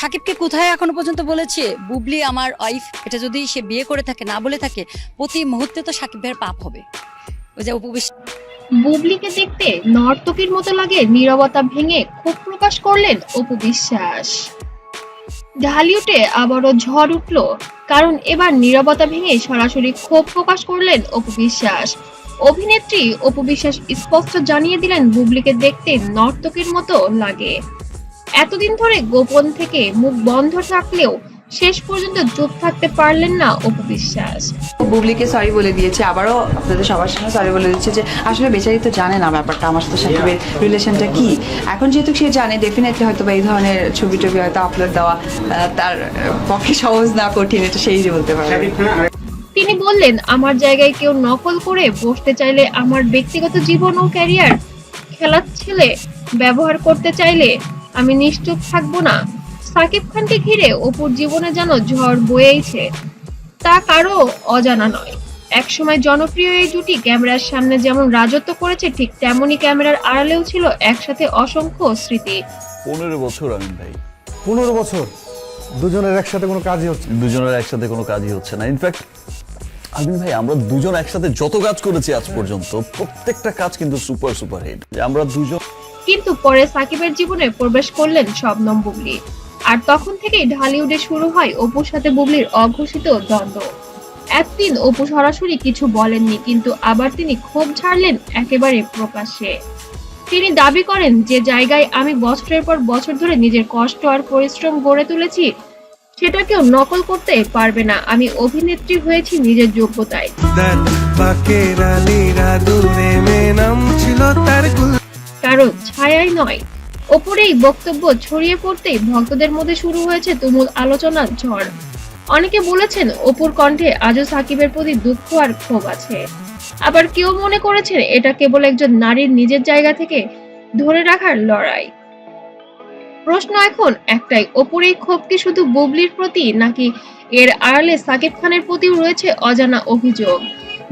সাকিবকে কোথায় এখনও পর্যন্ত বলেছে? বুবলি আমার ওয়াইফ এটা যদি সে বিয়ে করে থাকে, না বলে থাকে, প্রতি মুহূর্তে তো সাকিব ভাইয়ের পাপ হবে। ওই যে উপবিশ্বাস বুবলিকে দেখতে নর্তকীর মতো লাগে, নীরবতা ভেঙে ক্ষোভ প্রকাশ করলেন অপু বিশ্বাস। ঢালিউডে আবারও ঝড় উঠল, কারণ এবার নীরবতা ভেঙে সরাসরি ক্ষোভ প্রকাশ করলেন অপু বিশ্বাস। অভিনেত্রী অপু বিশ্বাস স্পষ্ট জানিয়ে দিলেন, বুবলিকে দেখতে নর্তকীর মতো লাগে। এতদিন ধরে গোপন থেকে মুখ বন্ধ থাকলেও শেষ পর্যন্ত চুপ থাকতে পারলেন না অপু বিশ্বাস। বুবলিকে সরি বলে দিয়েছে আবারও আপনাদের সবার সামনে সরি বলে দিচ্ছে যে আসলে বেচারি তো জানে না ব্যাপারটা আমার সাথে সাকিবের রিলেশনটা কি? এখন যেহেতু সে জানে ডেফিনেটলি হয়তো বা এই ধরনের ছবি টবি হয়তো আপলোড দেওয়া তার পক্ষে সহজ না কঠিন এটা সেই যে বলতে পারবে। তিনি বললেন আমার জায়গায় কেউ নকল করে বসতে চাইলে আমার ব্যক্তিগত জীবন ও ক্যারিয়ার খেলার ছেলে ব্যবহার করতে চাইলে আমি নিশ্চুপ থাকব না। সাকিব খানকে ঘিরে অপুর জীবনে যেন ঝড় বয়েইছে তা কারও অজানা নয়। একসময় জনপ্রিয় এই জুটি ক্যামেরার সামনে যেমন রাজত্ব করেছে ঠিক তেমনই ক্যামেরার আড়ালেও ছিল একসাথে অসংখ্য স্মৃতি। পনেরো বছর আমিন ভাই। পনেরো বছর? দুজনের একসাথে কোনো কাজই হচ্ছে না। দুজনের একসাথে কোনো কাজই হচ্ছে না। ইনফ্যাক্ট আমিন ভাই আমরা দুজন একসাথে যত কাজ করেছি আজ পর্যন্ত প্রত্যেকটা কাজ কিন্তু সুপার সুপার হিট আমরা দুজন কিন্তু পরে সাকিবের জীবনে প্রবেশ করলেন শবনম বুবলি। আর তখন থেকেই ঢালিউডে শুরু হয় অপুর সাথে বুবলির অঘোষিত দ্বন্দ্ব। একদিন অপু সরাসরি কিছু বলেননি, কিন্তু আবার তিনি ক্ষোভ ঝাড়লেন একেবারে প্রকাশ্যে। তিনি দাবি করেন, যে জায়গায় আমি বছরের পর বছর ধরে নিজের কষ্ট আর পরিশ্রম গড়ে তুলেছি, সেটা কেউ নকল করতে পারবে না। আমি অভিনেত্রী হয়েছি নিজের যোগ্যতায়। গুল কারও ছায়াই নয়। ওপরে এই বক্তব্য ছড়িয়ে পড়তেই ভক্তদের মধ্যে শুরু হয়েছে তুমুল আলোচনার ঝড়। অনেকে বলেছেন, অপুর কণ্ঠে আজও সাকিবের প্রতি দুঃখ আর ক্ষোভ আছে। আবার কেউ মনে করেছেন, এটা কেবল একজন নারীর নিজের জায়গা থেকে ধরে রাখার লড়াই। প্রশ্ন এখন একটাই, অপুর এই ক্ষোভ কি শুধু বুবলির প্রতি, নাকি এর আড়ালে সাকিব খানের প্রতিও রয়েছে অজানা অভিযোগ?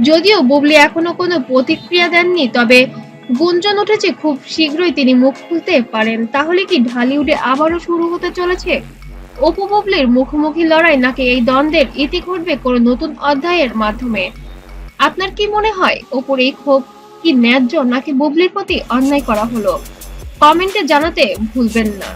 যদিও বুবলি এখনও কোনো প্রতিক্রিয়া দেননি, তবে গুঞ্জন উঠেছে, খুব শীঘ্রই তিনি মুখ খুলতে পারেন। তাহলে কি ঢালিউডে আবারও শুরু হতে চলেছে? অপু ববলির মুখোমুখি লড়াই নাকি এই দ্বন্দ্বের ইতি ঘটবে কোনো নতুন অধ্যায়ের মাধ্যমে? আপনার কি মনে হয় ওপর এই ক্ষোভ কি ন্যায্য নাকি বুবলির প্রতি অন্যায় করা হলো? কমেন্টে জানাতে ভুলবেন না।